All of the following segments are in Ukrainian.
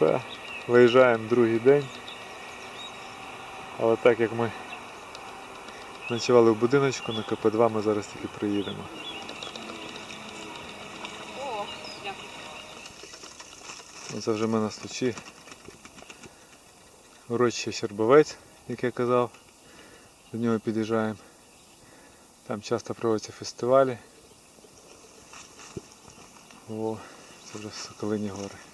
Все, виїжджаємо другий день. Але так як ми ночували в будиночку, на КП2 ми зараз тільки приїдемо. О, Це вже ми на случі. Урочище Щербовець, як я казав. До нього під'їжджаємо. Там часто проводяться фестивалі. О, це вже Соколині гори.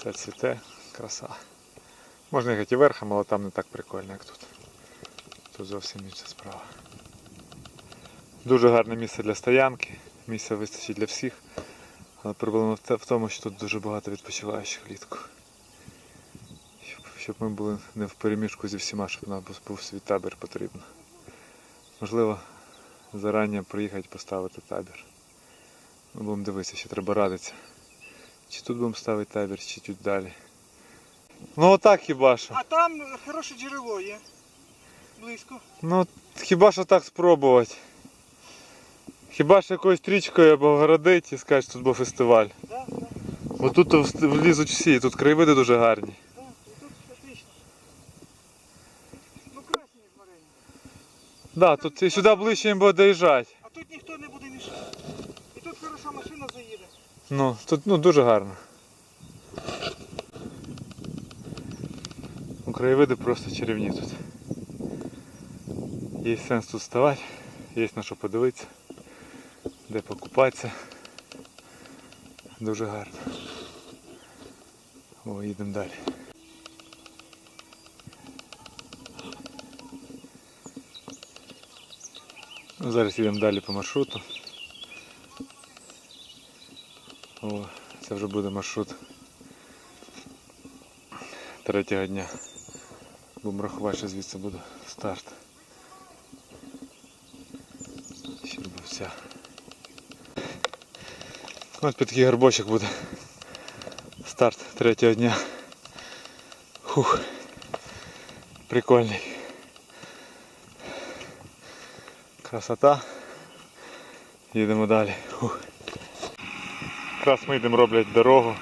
Все цвіте, краса. Можна їхати верхом, але там не так прикольно, як тут. Тут зовсім інша справа. Дуже гарне місце для стоянки, місця вистачить для всіх. Але проблема в тому, що тут дуже багато відпочиваючих влітку. Щоб, ми були не в переміжку зі всіма, щоб нам був- свій табір потрібно. Можливо, зарані приїхати поставити табір. Ми будемо дивитися, ще треба радитися. Чи тут будемо ставити табір, чи тут далі. Ну отак хіба що. А там хороше джерело є. Близько. Ну, хіба що так спробувати. Хіба що якоюсь стрічкою або огородить і сказати, що тут був фестиваль. Да, да, Бо тут влізуть всі, тут краєвиди дуже гарні. да. Тут отлично. Ну красні варені. Да, тут і сюди ближче їм буде доїжджати. А тут ніхто не буде мішати. І тут хороша машина заїде. Ну, тут ну, дуже гарно. Ну, краєвиди просто чарівні тут. Є сенс тут вставати, є на що подивитися, де покупатися. Дуже гарно. О, їдемо далі. Ну, зараз їдемо далі по маршруту. О, це вже буде маршрут третього дня. Будемо рахувати, що звідси буде старт. Щербовця. Ось під такий горбочок буде старт третього дня. Хух. Прикольний. Красота. Їдемо далі. Хух. Якраз ми йдемо роблять дорогу.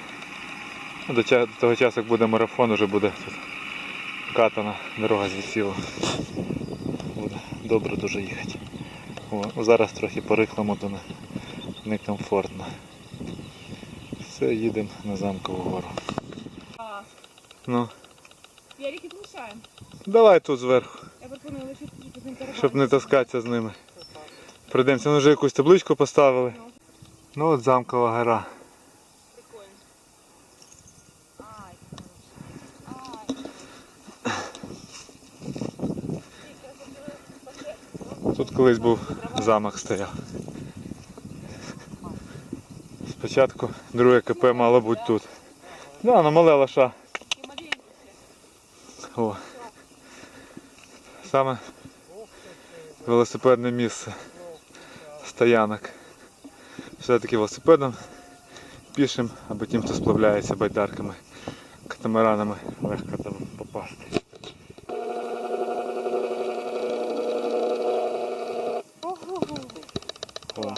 Ну, До того часу, як буде марафон, вже буде тут катана дорога з відсілу. Буде добре дуже їхати. О, зараз трохи по рихлому, то не- некомфортно. Все, їдемо на замкову гору. А, Ну, Ярик мішаємо. давай тут зверху, Я пропоную лишити щоб не таскатися з ними. Прийдемося, ну вже якусь табличку поставили. Ну от замкова гора. Тут колись був замок стояв. Спочатку друге КП мало бути тут. Да, на мале лоша. О. Саме велосипедне місце стоянок. Все-таки велосипедом, пішим, або тим, хто сплавляється байдарками, катамаранами, легко там попасти. О.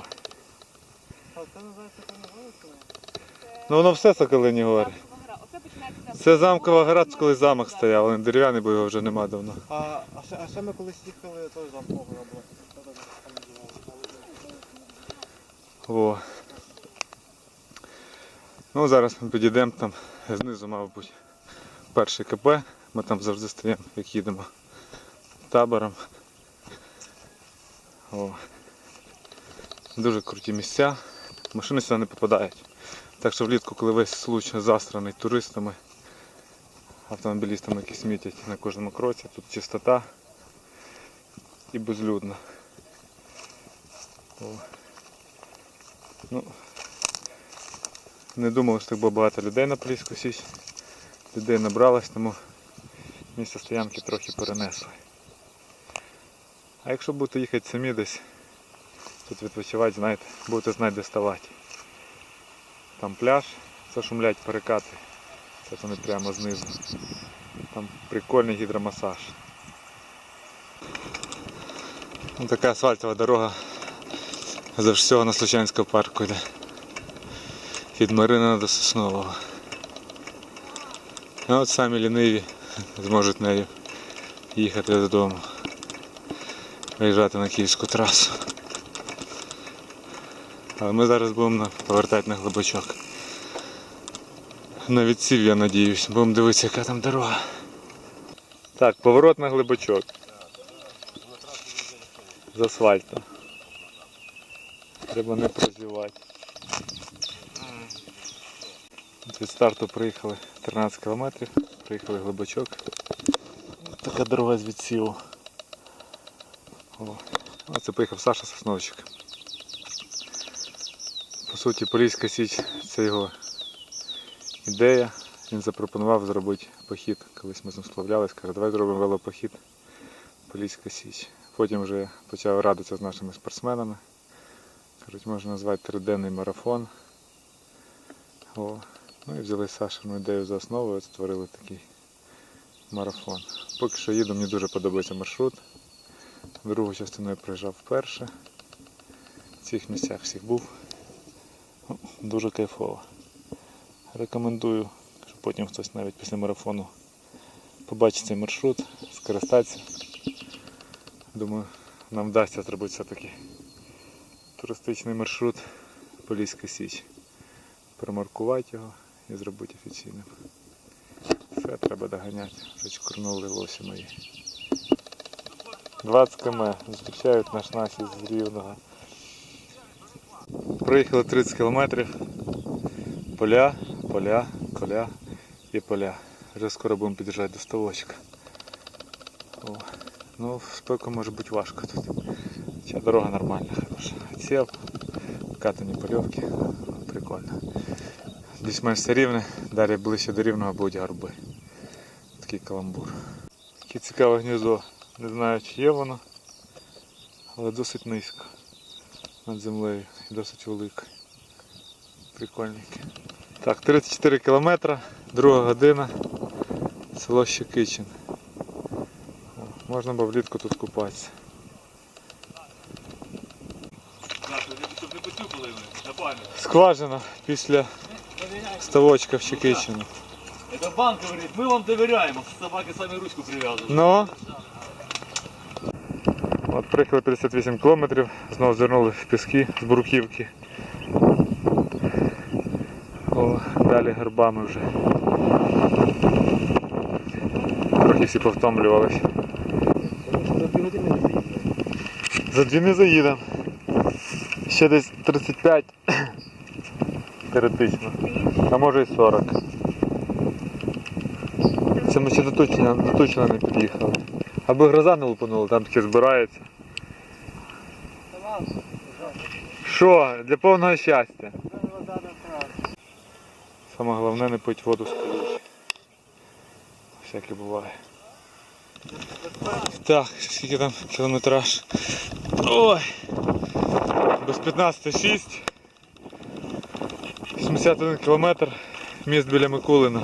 Ну воно все Соколині гори. Це замкова гора, це коли замок стояв, але дерев'яний, бо його вже нема давно. А, а, ще, а ще ми колись їхали, теж замкова О. Ну зараз ми підійдемо там знизу, мабуть, перший КП. Ми там завжди стоїмо, як їдемо табором. О. Дуже круті місця. Машини сюди не попадають. Так що влітку, коли весь случ застраний туристами, автомобілістами, які смітять на кожному кроці, тут чистота і безлюдно. О. Ну, не думав, що так буде багато людей на Поліську сість. Людей набралось, тому місце стоянки трохи перенесли. А якщо будете їхати самі десь, тут відпочивати, знаєте, будете знати, де ставати. Там пляж, це шумлять перекати. Це вони прямо знизу. Там прикольний гідромасаж. Ось така асфальтова дорога За всього на Случанського парку йде. Від Марина до Соснового. А от самі ліниві зможуть нею їхати додому. Виїжджати на київську трасу. Але ми зараз будемо повертати на глибочок. На відсів, я надіюсь. Будемо дивитися, яка там дорога. Так, поворот на глибочок. З асфальтом. Треба не прозівати. Від старту приїхали 13 кілометрів, приїхали глибочок. Така дорога з відсіву. О, Оце поїхав Саша Сосновчик. По суті, Поліська Січ це його ідея. Він запропонував зробити похід. Колись ми з ним сплавлялись, каже, давай зробимо велопохід Поліська Січ. Потім вже почав радитися з нашими спортсменами. Кажуть, можна назвати триденний марафон. О. Ну і взяли Сашину ідею за основу і створили такий марафон. Поки що їду, мені дуже подобається маршрут. Другу частину я приїжджав вперше. В цих місцях всіх був. Дуже кайфово. Рекомендую, щоб потім хтось навіть після марафону побачить цей маршрут, скористатися. Думаю, нам вдасться зробити все-таки туристичний маршрут Поліська Січ. Промаркувати його і зробити офіційним. Все треба доганяти, вже лосі мої. 20 км зустрічають наш наші з Рівного. Проїхали 30 кілометрів. Поля, поля, коля і поля. Вже скоро будемо під'їжджати до ставочка. О. Ну, спеку може бути важко тут. Ця дорога нормальна, хороша. Сів, катані польовки. Прикольно. Десь менш все рівне, далі ближче до рівного будуть гарби. Такий каламбур. Таке цікаве гніздо. Не знаю чи є воно, але досить низько над землею і досить велике. Прикольненьке. Так, 34 кілометри, друга година, село Щекичин. Можна було влітку тут купатися. Щоб не поцюпали вони, на пам'ять. Скважина після ставочка в Щекичину. Це банк говорить, ми вам довіряємо, собаки самі ручку прив'язують. Ну. От приїхали 58 кілометрів, знову звернули в піски з Бруківки. О, далі горбами вже. Трохи всі повтомлювалися. За дві не заїдемо. Ще десь 35 теоретично. А може і 40. Це ми ще до Тучина не під'їхали. Аби гроза не лупанула, там таке збирається. Що? Для повного щастя. Саме головне не пить воду з колючі. Всяке буває. Так, скільки там кілометраж? Ой! Без 15,6. 71 кілометр. Міст біля Микулина.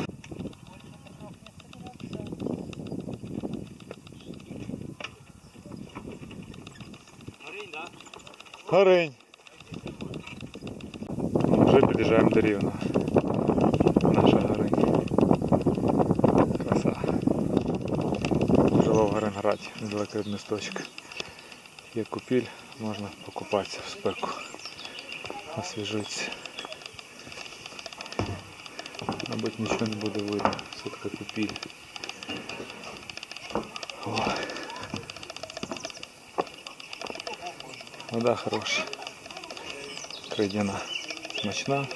Горень. Вже під'їжджаємо до Рівного. Наша горень. Краса. Жила в Горенграді, недалеко від місточка. Є купіль, можна покупатися в спеку. Освіжитися. Мабуть нічого не буде видно, все така купіль. О. Вода хороша. Крейдяна. Смачна.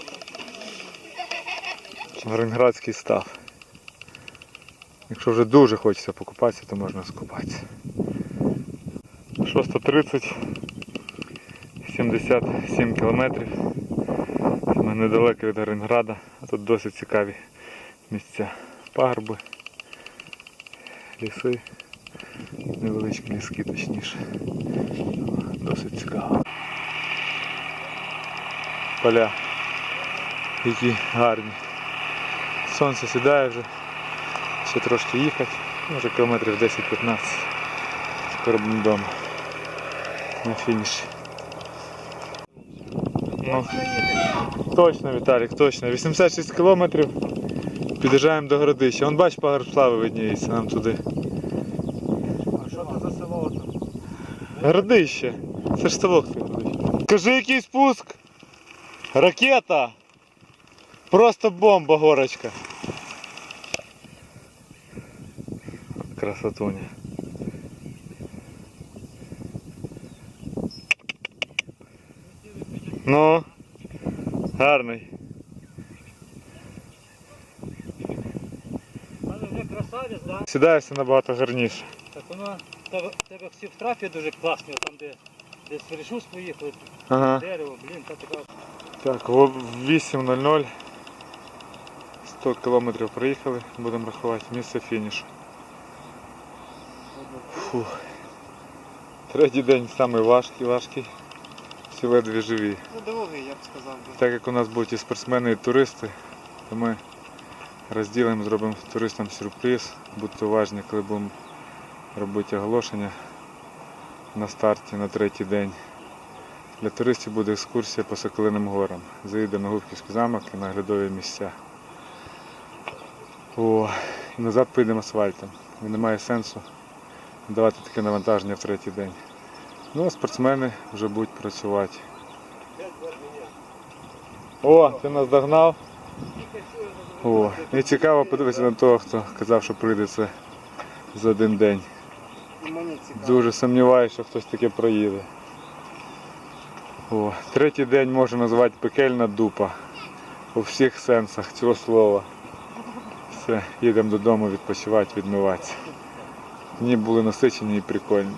Горенградський став. Якщо вже дуже хочеться покупатися, то можна скупатися. 6.30, 77 кілометрів. Ми недалеко від Горенграда, а тут досить цікаві місця. Пагорби, ліси, невеличкі ліски точніше. Досить цікаво. Поля. Які гарні. Сонце сідає вже. Ще трошки їхати. Може кілометрів 10-15. Скоро будемо вдома. На фініші. Ну, точно, Віталік, точно. 86 кілометрів. Під'їжджаємо до городища. Вон бач, пагорб слави видніється нам туди. А що це за село там? Городище. Це ж село городище. Кажи, який спуск. Ракета. Просто бомба, горочка. Красотуня. Ну, гарний. Красавець, да? Сідаєшся набагато гарніше. Так воно, тебе, тебе всі втрафі дуже класні, там де, де з Ферішус поїхали, Ага. дерево, блін, та така. Так, о 8.00. 100 кілометрів проїхали, будемо рахувати місце фінішу. Фух. Третій день самий важкий, важкий. Всі ледве живі. Ну, довгий, я б сказав. би. Так як у нас будуть і спортсмени, і туристи, то ми розділимо, зробимо туристам сюрприз. Будьте уважні, коли будемо робити оголошення на старті на третій день. Для туристів буде екскурсія по Соколиним горам. Заїдемо на Губківський замок і на оглядові місця. О, і назад поїдемо асфальтом. І немає сенсу давати таке навантаження в третій день. Ну а спортсмени вже будуть працювати. О, ти нас догнав. О, і цікаво подивитися на того, хто казав, що прийде це за один день. Дуже сумніваюся, що хтось таке проїде. О, третій день можна назвати пекельна дупа. У всіх сенсах цього слова. Все, їдемо додому відпочивати, відмиватися. Дні були насичені і прикольні.